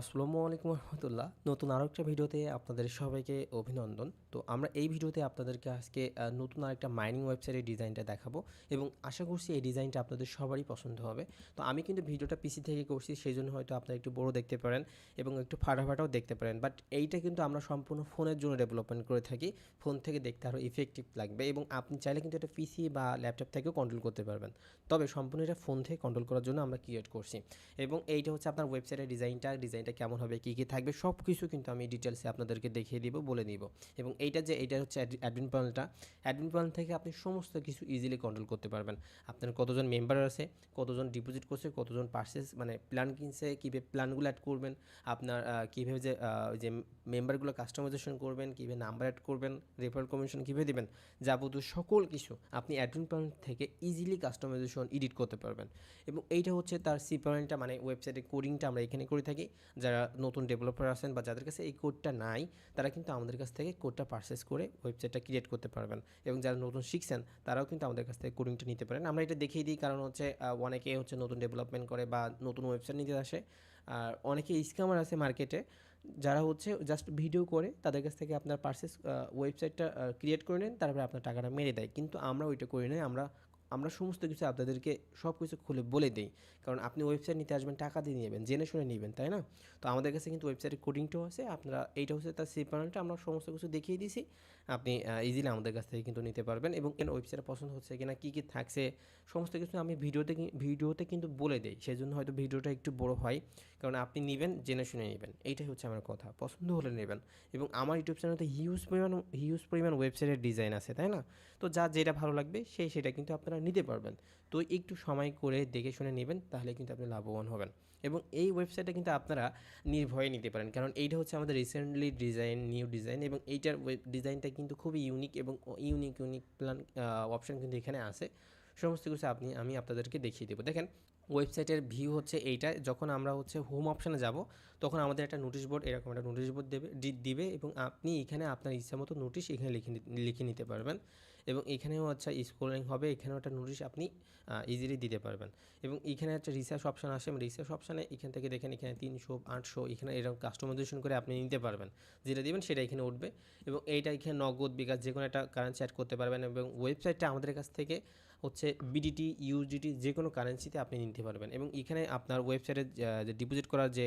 আসসালামু আলাইকুম রহমতুল্লাহ। নতুন আরও একটা ভিডিওতে আপনাদের সবাইকে অভিনন্দন। তো আমরা এই ভিডিওতে আপনাদেরকে আজকে নতুন আরেকটা মাইনিং ওয়েবসাইটের ডিজাইনটা দেখাবো এবং আশা করছি এই ডিজাইনটা আপনাদের সবারই পছন্দ হবে। তো আমি কিন্তু ভিডিওটা পিসি থেকে করছি সেই জন্য হয়তো আপনারা একটু বড় দেখতে পারেন এবং একটু ফাটাফাটাও দেখতে পারেন। বাট এইটা কিন্তু আমরা সম্পূর্ণ ফোনের জন্য ডেভেলপমেন্ট করে থাকি। ফোন থেকে দেখতে আরও ইফেক্টিভ লাগবে এবং আপনি চাইলে কিন্তু এটা পিসি বা ল্যাপটপ থেকেও কন্ট্রোল করতে পারবেন। তবে সম্পূর্ণ এটা ফোন থেকে কন্ট্রোল করার জন্য আমরা ক্রিয়েট করছি। এবং এইটা হচ্ছে আপনার ওয়েবসাইটের ডিজাইনটা ডিজাইনটা কেমন হবে, কী কী থাকবে সব কিছু কিন্তু আমি ডিটেলসে আপনাদেরকে দেখিয়ে দিব, বলে দিব এবং এইটা যে, এইটা হচ্ছে অ্যাডমিন প্যানেলটা অ্যাডমিন প্যানেল থেকে আপনি সমস্ত কিছু ইজিলি কন্ট্রোল করতে পারবেন। আপনার কতজন মেম্বার আছে, কতজন ডিপোজিট করছে, কতজন পার্সেস মানে প্ল্যান কিনছে, কীভাবে প্ল্যানগুলো অ্যাড করবেন, আপনার কীভাবে যে যে মেম্বারগুলো কাস্টমাইজেশন করবেন, কীভাবে নাম্বার অ্যাড করবেন রেফারেল কমিশন কীভাবে দেবেন, যাবতীয় সকল কিছু আপনি অ্যাডমিন প্যানেল থেকে ইজিলি কাস্টমাইজেশন এডিট করতে পারবেন। এবং এইটা হচ্ছে তার সি প্যানেলটা মানে ওয়েবসাইটের কোডিংটা আমরা এখানে করে থাকি। যারা নতুন ডেভেলপার আছেন বা যাদের কাছে এই কোডটা নাই, তারা কিন্তু আমাদের কাছ থেকে কোডটা পারচেস করে ওয়েবসাইটটা ক্রিয়েট করতে পারবেন। এবং যারা নতুন শিখছেন, তারাও কিন্তু আমাদের কাছ থেকে কোডিংটা নিতে পারেন। আমরা এটা দেখিয়ে দিই, কারণ হচ্ছে অনেকে হচ্ছে নতুন ডেভেলপমেন্ট করে বা নতুন ওয়েবসাইট নিতে আসে। আর অনেকে স্ক্যামার আছে মার্কেটে যারা হচ্ছে জাস্ট ভিডিও করে, তাদের কাছ থেকে আপনার পার্সেস ওয়েবসাইটটা ক্রিয়েট করে নেন, তারপরে আপনার টাকাটা মেরে দেয়। কিন্তু আমরা ওইটা করি না আমরা আমরা সমস্ত কিছু আপনাদেরকে সব কিছু খুলে বলে দিই। কারণ আপনি ওয়েবসাইট নিতে আসবেন, টাকা দিয়ে নেবেন, জেনে শুনে নেবেন, তাই না? তো আমাদের কাছে কিন্তু ওয়েবসাইটের কোডিংটাও আছে, আপনারা এইটা হচ্ছে তার সি আমরা সমস্ত কিছু দেখিয়ে দিয়েছি। আপনি ইজিলি আমাদের কাছ থেকে কিন্তু নিতে পারবেন এবং ওয়েবসাইট পছন্দ হচ্ছে কিনা, কী কী থাকছে, সমস্ত কিছু আমি ভিডিওতে ভিডিওতে কিন্তু বলে দেই। সেই জন্য হয়তো ভিডিওটা একটু বড় হয়, কারণ আপনি নেবেন, জেনে শুনে নেবেন। এইটাই হচ্ছে আমার কথা। পছন্দ হলে নেবেন। এবং আমার ইউটিউব চ্যানেলতে হিউজ পরিমাণ হিউজ পরিমাণ ওয়েবসাইটের ডিজাইন আছে, তাই না? তো যা যেটা ভালো লাগবে সেই সেটা কিন্তু আপনারা নিতে পারবেন। তো একটু সময় করে দেখে শুনে নেবেন, তাহলে কিন্তু আপনি লাভবান হবেন। এবং এই ওয়েবসাইটটা কিন্তু আপনারা নির্ভয়ে নিতে পারেন। কারণ এইটা হচ্ছে আমাদের রিসেন্টলি ডিজাইন নিউ ডিজাইন এবং এইটার ওয়েব ডিজাইনটা কিন্তু খুবই ইউনিক এবং ইউনিক ইউনিক প্ল্যান অপশন কিন্তু এখানে আছে। সমস্ত কিছু আপনি, আমি আপনাদেরকে দেখিয়ে দেবো। দেখেন ওয়েবসাইটের ভিউ হচ্ছে এইটা। যখন আমরা হচ্ছে হোম অপশানে যাব, তখন আমাদের একটা নোটিশ বোর্ড এরকম একটা নোটিশ বোর্ড দেবে দিবে এবং আপনি এখানে আপনার ইচ্ছা মতো নোটিশ এখানে লিখে লিখে নিতে পারবেন। এবং এখানেও আচ্ছা স্ক্রোলিং হবে, এখানেও একটা নোটিশ আপনি ইজিলি দিতে পারবেন। এবং এখানে একটা রিসার্চ অপশান আসে রিসার্চ অপশানে এখান থেকে দেখেন, এখানে তিনশো, আটশো, এখানে এরকম কাস্টমাইজেশন করে আপনি নিতে পারবেন। যেটা দেবেন সেটা এখানে উঠবে। এবং এইটা এখানে নগদ, বিকাশ যে কোনো একটা কারেন্সি অ্যাড করতে পারবেন, এবং ওয়েবসাইটটা আমাদের কাছ থেকে হচ্ছে বিডিটি ইউজিটি যে কোনো কারেন্সিতে আপনি নিতে পারবেন। এবং এখানে আপনার ওয়েবসাইটে ডিপোজিট করার যে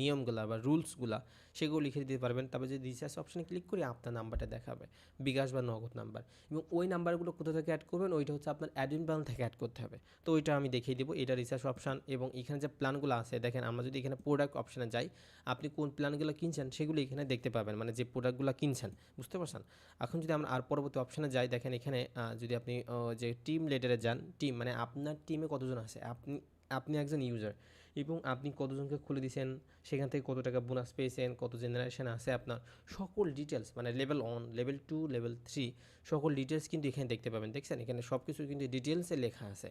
নিয়মগুলা বা রুলসগুলা সেগুলো লিখে দিতে পারবেন। তারপর যে রিচার্জ অপশানে ক্লিক করে, আপনার নাম্বারটা দেখাবে। বিকাশ বা নগদ নাম্বার এবং ওই নাম্বারগুলো কোথা থেকে অ্যাড করবেন, ওইটা হচ্ছে আপনার অ্যাডমিন প্ল্যান থেকে অ্যাড করতে হবে। তো ওইটা আমি দেখিয়ে দেবো, এটা রিচার্জ অপশান এবং এখানে যে প্ল্যানগুলো আছে, দেখেন আমরা যদি এখানে প্রোডাক্ট অপশানে যাই, আপনি কোন প্ল্যানগুলো কিনছেন সেগুলো এখানে দেখতে পাবেন। মানে যে প্রোডাক্টগুলো কিনছেন, বুঝতে পারছেন? এখন যদি আমরা আর পরবর্তী অপশানে যাই, দেখেন এখানে যদি আপনি যে টিম লেটারে যান টিম মানে আপনার টিমে কতজন আছে? আপনি আপনি একজন ইউজার এবং আপনি কতজনকে খুলে দিয়েছেন, সেখান থেকে কত টাকা বোনাস পেয়েছেন, কত জেনারেশন আছে আপনার, সকল ডিটেলস মানে level one level two level three সকল ডিটেলস কিন্তু এখানে দেখতে পাবেন, দেখছেন? এখানে সব কিছু কিন্তু ডিটেলসে লেখা আছে।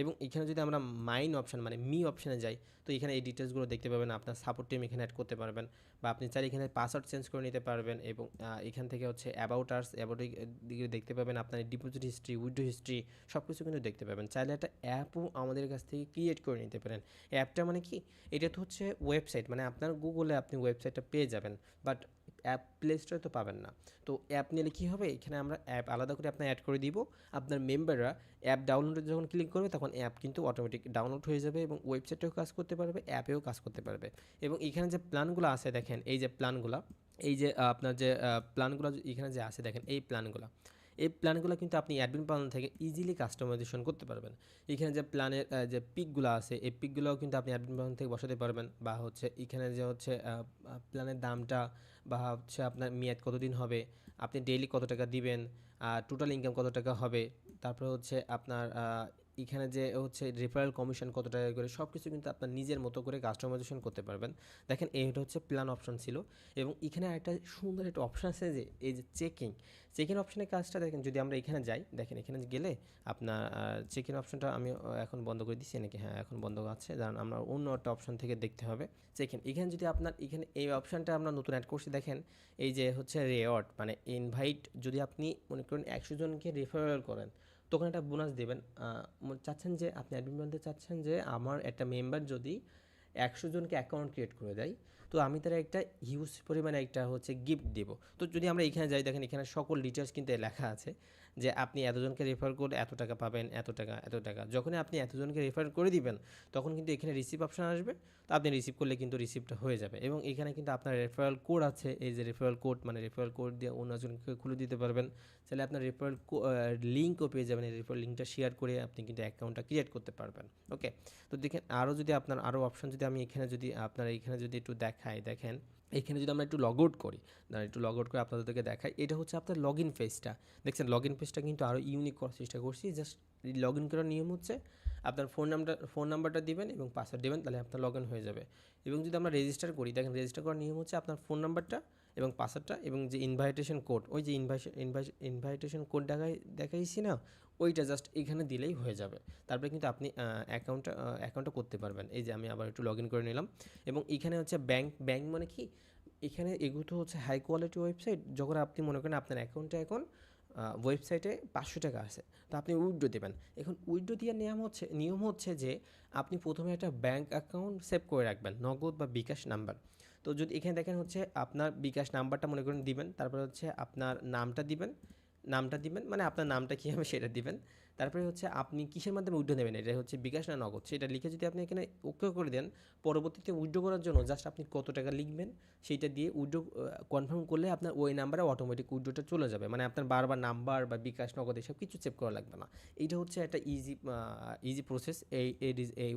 এবং এখানে যদি আমরা মাইন অপশান মানে মি অপশানে যাই, তো এখানে এই ডিটেলসগুলো দেখতে পাবেন, আপনার সাপোর্ট টিম এখানে অ্যাড করতে পারবেন, বা আপনি চাইলে এখানে পাসওয়ার্ড চেঞ্জ করে নিতে পারবেন এবং এখান থেকে হচ্ছে অ্যাবাউট আর্স অ্যাবাউট দিকে দেখতে পাবেন আপনার ডিপোজিট হিস্ট্রি উইডো হিস্ট্রি সব কিছু কিন্তু দেখতে পাবেন। চাইলে একটা অ্যাপও আমাদের কাছ থেকে ক্রিয়েট করে নিতে পারেন। অ্যাপটা মানে কি? এটা তো হচ্ছে ওয়েবসাইট মানে আপনার গুগলে আপনি ওয়েবসাইটটা পেয়ে যাবেন বাট অ্যাপ প্লে স্টোরে তো পাবেন না। তো অ্যাপ নিলে কী হবে? এখানে আমরা অ্যাপ আলাদা করে আপনার অ্যাড করে দিব। আপনার মেম্বাররা অ্যাপ ডাউনলোডে যখন ক্লিক করবে, তখন অ্যাপ কিন্তু অটোমেটিক ডাউনলোড হয়ে যাবে এবং ওয়েবসাইটেও কাজ করতে পারবে অ্যাপেও কাজ করতে পারবে। এবং এখানে যে প্ল্যানগুলো আছে দেখেন, এই যে প্ল্যানগুলো এই যে আপনার যে প্ল্যানগুলো এখানে যে আছে দেখেন, এই প্ল্যানগুলো এই প্ল্যানগুলো কিন্তু আপনি অ্যাডমিন প্ল্যান থেকে ইজিলি কাস্টমাইজেশন করতে পারবেন। এখানে যে প্ল্যানের যে পিকগুলো আছে, এই পিকগুলোও কিন্তু আপনি অ্যাডমিন প্ল্যান থেকে বসাতে পারবেন। বা হচ্ছে এখানে যে হচ্ছে প্ল্যানের দামটা বা হচ্ছে আপনার মেয়াদ কতদিন হবে, আপনি ডেইলি কত টাকা দিবেন, আর টোটাল ইনকাম কত টাকা হবে, তারপরে হচ্ছে আপনার এখানে যে হচ্ছে রেফারেল কমিশন কত টাকা করে সব কিছু কিন্তু আপনার নিজের মতো করে কাস্টমাইজেশন করতে পারবেন। দেখেন এইটা হচ্ছে প্ল্যান অপশন ছিল এবং এখানে একটা সুন্দর একটা অপশন আছে যে, এই যে চেকিং চেকিং অপশনের কাজটা দেখেন, যদি আমরা এখানে যাই, দেখেন, এখানে গেলে আপনার চেকিং অপশনটা আমি এখন বন্ধ করে দিচ্ছি নাকি হ্যাঁ এখন বন্ধ আছে কারণ আমরা অন্য একটা অপশন থেকে দেখতে হবে। চেকিং এখানে যদি আপনার, এখানে এই অপশনটা আমরা নতুন অ্যাড করছি, দেখেন, এই যে হচ্ছে রেওয়ার্ড মানে ইনভাইট যদি আপনি মনে করেন একশো জনকে রেফারেল করেন তখন একটা বোনাস দেবেন। চাচ্ছেন যে, আপনি অ্যাডমিন বলতে চাচ্ছেন যে, আমার একটা মেম্বার যদি একশো জনকে অ্যাকাউন্ট ক্রিয়েট করে দেয় তো আমি তার একটা হিউজ পরিমাণে একটা হচ্ছে গিফট দেব। তো যদি আমরা এখানে যাই, দেখেন এখানে সকল ডিটেলস কিন্তু লেখা আছে যে আপনি এতজনকে রেফার করলে এত টাকা পাবেন, এত টাকা এত টাকা। যখনই আপনি এতজনকে রেফার করে দিবেন, তখন কিন্তু এখানে রিসিভ অপশন আসবে। তো আপনি রিসিভ করলে কিন্তু রিসিভটা হয়ে যাবে। এবং এখানে কিন্তু আপনার রেফারেল কোড আছে। এই যে রেফারেল কোড মানে রেফারেল কোড দিয়ে অন্যজনকে খুলে দিতে পারবেন। তাহলে আপনার রেফারেল লিঙ্কও পেয়ে যাবেন। রেফারেল লিঙ্কটা শেয়ার করে আপনি কিন্তু অ্যাকাউন্টটা ক্রিয়েট করতে পারবেন। ওকে তো দেখেন আরও যদি আপনার আরও অপশন যদি আমি এখানে যদি, আপনার এখানে যদি একটু দেখাই দেখেন, এখানে যদি আমরা একটু লগ আউট করি দাঁড়া একটু লগ আউট করে আপনাদেরকে দেখাই, এটা হচ্ছে আপনার লগ ইন পেজটা দেখছেন লগ ইন পেজটা কিন্তু আরও ইউনিক করার চেষ্টা করছি জাস্ট লগ ইন করার নিয়ম হচ্ছে, আপনার ফোন নাম্বার ফোন নাম্বারটা দিবেন এবং পাসওয়ার্ড দেবেন, তাহলে আপনার লগ ইন হয়ে যাবে। এবং যদি আমরা রেজিস্টার করি, দেখেন রেজিস্টার করার নিয়ম হচ্ছে আপনার ফোন নাম্বারটা এবং পাসওয়ার্ডটা এবং যে ইনভাইটেশন কোড ওই যে ইনভাইটেশন কোড দেখাই, দেখাইছি না, ওইটা জাস্ট এখানে দিলেই হয়ে যাবে। তারপরে কিন্তু আপনি অ্যাকাউন্টটা অ্যাকাউন্টটা করতে পারবেন। এই যে আমি আবার একটু লগ ইন করে নিলাম। এবং এখানে হচ্ছে ব্যাংক ব্যাংক মানে কি? এখানে এগুলো তো হচ্ছে হাই কোয়ালিটি ওয়েবসাইট যখন আপনি মনে করেন আপনার অ্যাকাউন্টে এখন ওয়েবসাইটে পাঁচশো টাকা আছে, তো আপনি উইড্রো দেবেন। এখন উইড্রো দেওয়ার নিয়ম হচ্ছে নিয়ম হচ্ছে যে, আপনি প্রথমে একটা ব্যাঙ্ক অ্যাকাউন্ট সেভ করে রাখবেন, নগদ বা বিকাশ নাম্বার তো যদি এখানে দেখেন হচ্ছে আপনার বিকাশ নাম্বারটা মনে করেন দিবেন, তারপরে হচ্ছে আপনার নামটা দিবেন নামটা দিবেন মানে আপনার নামটা কী হবে সেটা দিবেন। তারপরে হচ্ছে আপনি কিসের মাধ্যমে উইড্রো নেবেন? এটা হচ্ছে বিকাশ না নগদ? সেটা লিখে যদি আপনি এখানে ওকে করে দেন, পরবর্তীতে উইড্রো করার জন্য জাস্ট আপনি কত টাকা লিখবেন সেইটা দিয়ে উইড্রো কনফার্ম করলে আপনার ওই নাম্বারে অটোমেটিক উইড্রোটা চলে যাবে। মানে আপনার বারবার নাম্বার বা বিকাশ নগদ এসব কিছু চেক করা লাগবে না। এইটা হচ্ছে একটা ইজি ইজি প্রসেস এই এই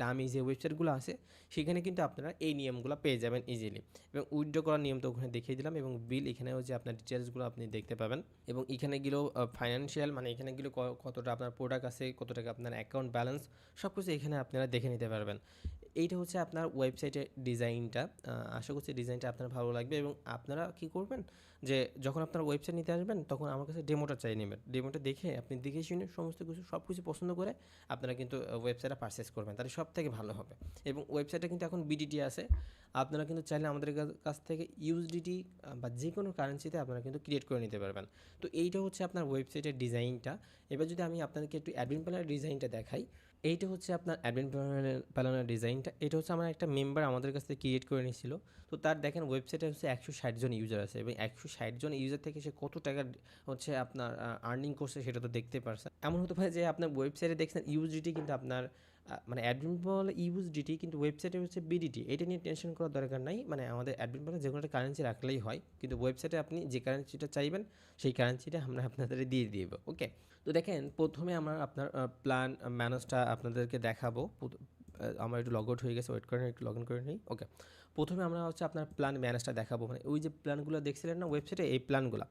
দামি যে ওয়েবসাইটগুলো আছে, সেখানে কিন্তু আপনারা এই নিয়মগুলো পেয়ে যাবেন ইজিলি এবং উইড্রো করার নিয়ম তো ওখানে দেখিয়ে দিলাম এবং বিল এখানে হচ্ছে আপনার ডিটেলসগুলো আপনি দেখতে পাবেন। এবং এখানে গেলেও ফাইন্যান্সিয়াল মানে এখানে গেলেও কতটা আপনার প্রোডাক্ট আছে, কত টাকা আপনার অ্যাকাউন্ট ব্যালেন্স সব কিছু এখানে আপনারা দেখে নিতে পারবেন। এইটা হচ্ছে আপনার ওয়েবসাইটের ডিজাইনটা আশা করছি ডিজাইনটা আপনার ভালো লাগবে এবং আপনারা কি করবেন যে যখন আপনার ওয়েবসাইট নিতে আসবেন, তখন আমার কাছে ডেমোটা চাই নেবেন। ডেমোটা দেখে আপনি দেখে শুনে সমস্ত কিছু সব কিছু পছন্দ করে আপনারা কিন্তু ওয়েবসাইটটা পারচেস করবেন। তাহলে সব থেকে ভালো হবে। এবং ওয়েবসাইটে কিন্তু এখন বিডিটি আছে। আপনারা কিন্তু চাইলে আমাদের কাছ থেকে ইউএসডিটি বা যে কোনো কারেন্সিতে আপনারা কিন্তু ক্রিয়েট করে নিতে পারবেন। তো এইটা হচ্ছে আপনার ওয়েবসাইটের ডিজাইনটা এবার যদি আমি আপনাদেরকে একটু অ্যাডমিন প্যানেলের ডিজাইনটা দেখাই এইটা হচ্ছে আপনার অ্যাডমিন প্যানেলের ডিজাইনটা। এটা হচ্ছে আমার একটা মেম্বার আমাদের কাছ থেকে ক্রিয়েট করে নিয়েছিল। তো তার দেখেন ওয়েবসাইটে হচ্ছে একশো ষাট জন ইউজার আছে এবং একশো ষাট জন ইউজার থেকে সে কত টাকা হচ্ছে আপনার আর্নিং করছে সেটা তো দেখতে পারছে। এমন হতে পারে যে আপনার ওয়েবসাইটে দেখছেন ইউজিটি কিন্তু আপনার মানে অ্যাডমিন বলে ইউএসডিটি কিন্তু ওয়েবসাইটে হচ্ছে বিডিটি এটা নিয়ে টেনশন করার দরকার নাই। মানে আমাদের অ্যাডমিন বলে যে কোনো একটা কারেন্সি রাখলেই হয়, কিন্তু ওয়েবসাইটে আপনি যে কারেন্সিটা চাইবেন, সেই কারেন্সিটা আমরা আপনাদের দিয়ে দিব ওকে তো দেখেন, প্রথমে আমরা আপনার প্ল্যান ম্যানেজটা আপনাদেরকে দেখাবো। আমার একটু লগ আউট হয়ে গেছে ওয়েট করেন একটু লগ ইন করে নিই ওকে প্রথমে আমরা হচ্ছে আপনার প্ল্যান ম্যানেজটা দেখাবো। মানে ওই যে প্ল্যানগুলো দেখছিলেন না ওয়েবসাইটে এই প্ল্যানগুলো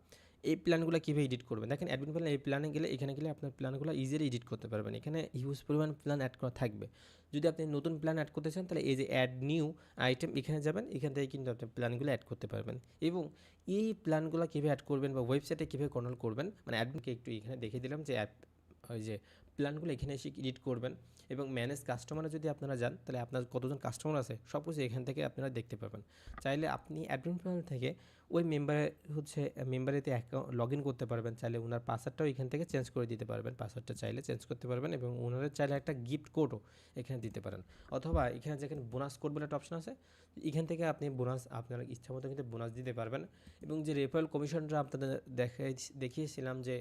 এই প্ল্যানগুলো কীভাবে এডিট করবেন? দেখেন অ্যাডমিন প্ল্যান এই প্ল্যানে গেলে, এখানে গেলে আপনার প্ল্যানগুলো ইজিলি এডিট করতে পারবেন। এখানে হিউজ পরিমাণ প্ল্যান অ্যাড করা থাকবে। যদি আপনি নতুন প্ল্যান অ্যাড করতে চান, তাহলে এই যে অ্যাড নিউ আইটেম এখানে যাবেন, এখান থেকে কিন্তু আপনি প্ল্যানগুলো অ্যাড করতে পারবেন। এবং এই প্ল্যানগুলো কীভাবে অ্যাড করবেন বা ওয়েবসাইটে কীভাবে কন্ট্রোল করবেন মানে অ্যাডমিনকে একটু এখানে দেখে দিলাম যে অ্যাপ ওই যে প্ল্যানগুলো এখানে এসে এডিট করবেন এবং ম্যানেজ কাস্টমারে যদি আপনারা যান, তাহলে আপনার কতজন কাস্টমার আছে, সব কিছু এখান থেকে আপনারা দেখতে পাবেন। চাইলে আপনি অ্যাডমিন প্ল্যান থেকে ওই মেম্বারে হচ্ছে মেম্বারেতে অ্যাকাউন্ট লগ ইন করতে পারবেন। চাইলে ওনার পাসওয়ার্ডটাও এখান থেকে চেঞ্জ করে দিতে পারবেন। পাসওয়ার্ডটা চাইলে চেঞ্জ করতে পারবেন এবং ওনারা চাইলে একটা গিফট কোডও এখানে দিতে পারেন। অথবা এখানে যেখানে বোনাস কোড বলে একটা অপশন আছে, এখান থেকে আপনি বোনাস আপনার ইচ্ছা মতো কিন্তু বোনাস দিতে পারবেন। এবং যে রেফারেল কমিশনটা আপনাদের দেখাই, দেখিয়েছিলাম যে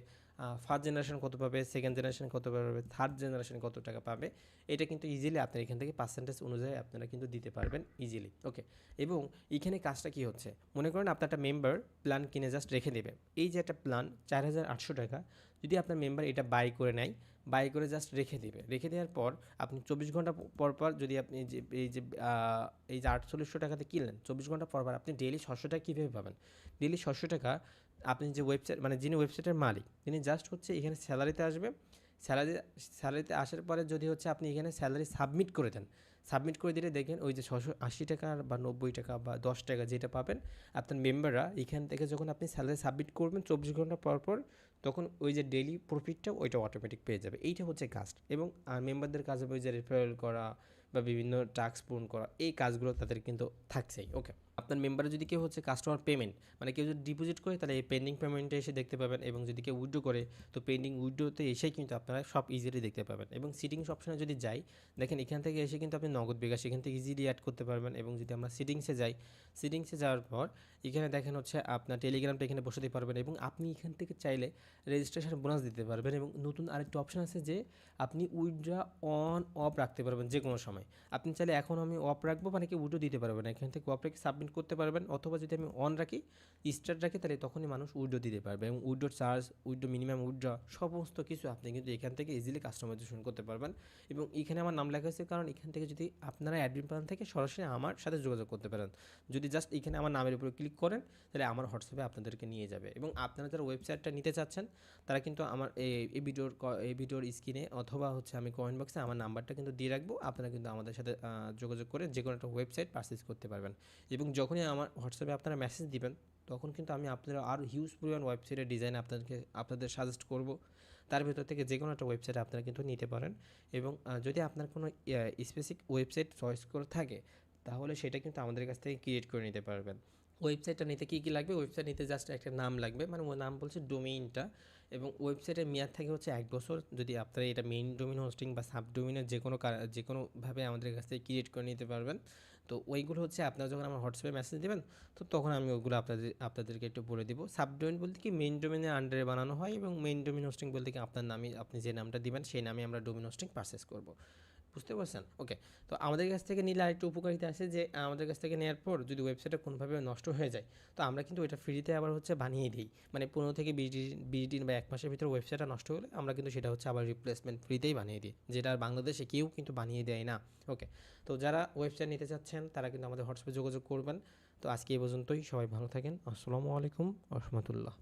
ফার্স্ট জেনারেশন কত পাবে সেকেন্ড জেনারেশন কত পাবে থার্ড জেনারেশন কত টাকা পাবে, এটা কিন্তু ইজিলি আপনার এখান থেকে পার্সেন্টেজ অনুযায়ী আপনারা কিন্তু দিতে পারবেন ইজিলি ওকে এবং এখানে কাজটা কি হচ্ছে? মনে করেন আপনার একটা মেম্বার প্ল্যান কিনে জাস্ট রেখে দেবে। এই যে একটা প্ল্যান চার হাজার আটশো টাকা, যদি আপনার মেম্বার এটা বাই করে নেয় বাই করে জাস্ট রেখে দেবে। রেখে দেওয়ার পর আপনি চব্বিশ ঘণ্টা পর পর যদি আপনি যে, এই যে এই যে আটচল্লিশশো টাকাতে কিনলেন, চব্বিশ ঘণ্টা পর পর আপনি ডেলি ছশো টাকা কীভাবে পাবেন? ডেলি ছশো টাকা আপনি যে ওয়েবসাইট মানে যিনি ওয়েবসাইটের মালিক, তিনি জাস্ট হচ্ছে এখানে স্যালারিতে আসবে। স্যালারি স্যালারিতে আসার পরে যদি হচ্ছে আপনি এখানে স্যালারি সাবমিট করে দেন সাবমিট করে দিলে দেখেন ওই যে ছশো আশি টাকা বা নব্বই টাকা বা দশ টাকা যেটা পাবেন, আপনার মেম্বাররা এখান থেকে যখন আপনি স্যালারি সাবমিট করবেন চব্বিশ ঘণ্টা পর পর, তখন ওই যে ডেলি প্রফিটটা ওইটা অটোমেটিক পেয়ে যাবে। এইটা হচ্ছে কাজ এবং মেম্বারদের কাজ হবে ওই যে রেফারেল করা বা বিভিন্ন টাস্ক পূরণ করা, এই কাজগুলো তাদের কিন্তু থাকছেই ওকে আপনার মেম্বারে যদি কেউ হচ্ছে কাস্টমার পেমেন্ট মানে কেউ যদি ডিপোজিট করে, তাহলে এই পেন্ডিং পেমেন্টে এসে দেখতে পাবেন এবং যদি কেউ উইড্রো করে, তো পেন্ডিং উইড্রোতে এসেই কিন্তু আপনারা সব ইজিলি দেখতে পাবেন। এবং সিটিংস অপশনে যদি যাই, দেখেন এখান থেকে এসে কিন্তু আপনি নগদ বিকাশ এখান থেকে ইজিলি অ্যাড করতে পারবেন এবং যদি আমরা সিটিংসে যাই সিটিংসে যাওয়ার পর, এখানে দেখেন হচ্ছে আপনার টেলিগ্রামটা এখানে বসাতে পারবেন এবং আপনি এখান থেকে চাইলে রেজিস্ট্রেশন বোনাস দিতে পারবেন এবং নতুন আরেকটা অপশন আছে যে আপনি উইড্রা অন অফ রাখতে পারবেন যে কোনো সময়। আপনি চাইলে এখন আমি অফ রাখব মানে কি উইড্রো দিতে পারবেন এখান থেকে অফ রেখে সাবমিট করতে পারবেন অথবা যদি আমি অন রাখি স্টার্ট রাখি, তাহলে তখনই মানুষ উইড্রো দিতে পারবে এবং withdraw charge withdraw minimum withdraw সমস্ত কিছু আপনি কিন্তু এখান থেকে ইজিলি কাস্টমাইজেশন করতে পারবেন। এবং এখানে আমার নাম লেখা হয়েছে, কারণ এখান থেকে যদি আপনারা অ্যাডমিন প্ল্যান থেকে সরাসরি আমার সাথে যোগাযোগ করতে পারেন। যদি জাস্ট এখানে আমার নামের উপরে ক্লিক করেন, তাহলে আমার হোয়াটসঅ্যাপে আপনাদেরকে নিয়ে যাবে। এবং আপনারা যারা ওয়েবসাইটটা নিতে চাচ্ছেন, তারা কিন্তু আমার এই- ভিডিওর এই ভিডিওর স্ক্রিনে অথবা হচ্ছে আমি কমেন্ট বক্সে আমার নাম্বারটা কিন্তু দিয়ে রাখব। আপনারা কিন্তু আমাদের সাথে যোগাযোগ করে যে কোনো একটা ওয়েবসাইট পারচেস করতে পারবেন। এবং যখনই আমার হোয়াটসঅ্যাপে আপনারা মেসেজ দিবেন, তখন কিন্তু আমি আপনাদের আরও হিউজ পরিমাণ ওয়েবসাইটের ডিজাইন আপনাদেরকে, আপনাদের সাজেস্ট করব। তার ভেতর থেকে যে কোনো একটা ওয়েবসাইট আপনারা কিন্তু নিতে পারেন এবং যদি আপনার কোনো স্পেসিফিক ওয়েবসাইট চয়েস করে থাকে, তাহলে সেটা কিন্তু আমাদের কাছ থেকে ক্রিয়েট করে নিতে পারবেন। ওয়েবসাইটটা নিতে কী কী লাগবে? ওয়েবসাইট নিতে জাস্ট একটা নাম লাগবে মানে ওই নাম বলছে ডোমেইনটা এবং ওয়েবসাইটের মেয়াদ থাকে হচ্ছে এক বছর। যদি আপনারা এটা মেইন ডোমিন হোস্টিং বা সাব ডোমিনের যে কোনো যে কোনোভাবে আমাদের কাছ থেকে ক্রিয়েট করে নিতে পারবেন। তো ওইগুলো হচ্ছে আপনারা যখন আমার হোয়াটসঅ্যাপে মেসেজ দেবেন, তো তখন আমি ওইগুলো আপনাদের, আপনাদেরকে একটু বলে দিব। সাব ডোমেন বলতে কি মেন ডোমেনের আন্ডারে বানানো হয় এবং মেন ডোমেন হোস্টিং বলতে কি, আপনার নামে, আপনি যে নামটা দিবেন, সেই নামে আমরা ডোমেন হোস্টিং পারচেস করব। বুঝতে পারছেন? ওকে তো আমাদের কাছ থেকে নিলে আরেকটু উপকারিতা আছে যে, আমাদের কাছ থেকে নেওয়ার পর যদি ওয়েবসাইটটা কোনোভাবে নষ্ট হয়ে যায়, তো আমরা কিন্তু ওইটা ফ্রিতে আবার হচ্ছে বানিয়ে দিই। মানে পনেরো থেকে বিশ দিন বিশ দিন বা এক মাসের ভিতরে ওয়েবসাইটটা নষ্ট হলে আমরা কিন্তু সেটা হচ্ছে আবার রিপ্লেসমেন্ট ফ্রিতেই বানিয়ে দিই, যেটা বাংলাদেশে কেউ কিন্তু বানিয়ে দেয় না। ওকে তো যারা ওয়েবসাইট নিতে চাচ্ছেন, তারা কিন্তু আমাদের হোয়াটসঅ্যাপে যোগাযোগ করবেন। তো আজকে এই পর্যন্তই, সবাই ভালো থাকেন। আসসালামু আলাইকুম রহমতুল্লাহ।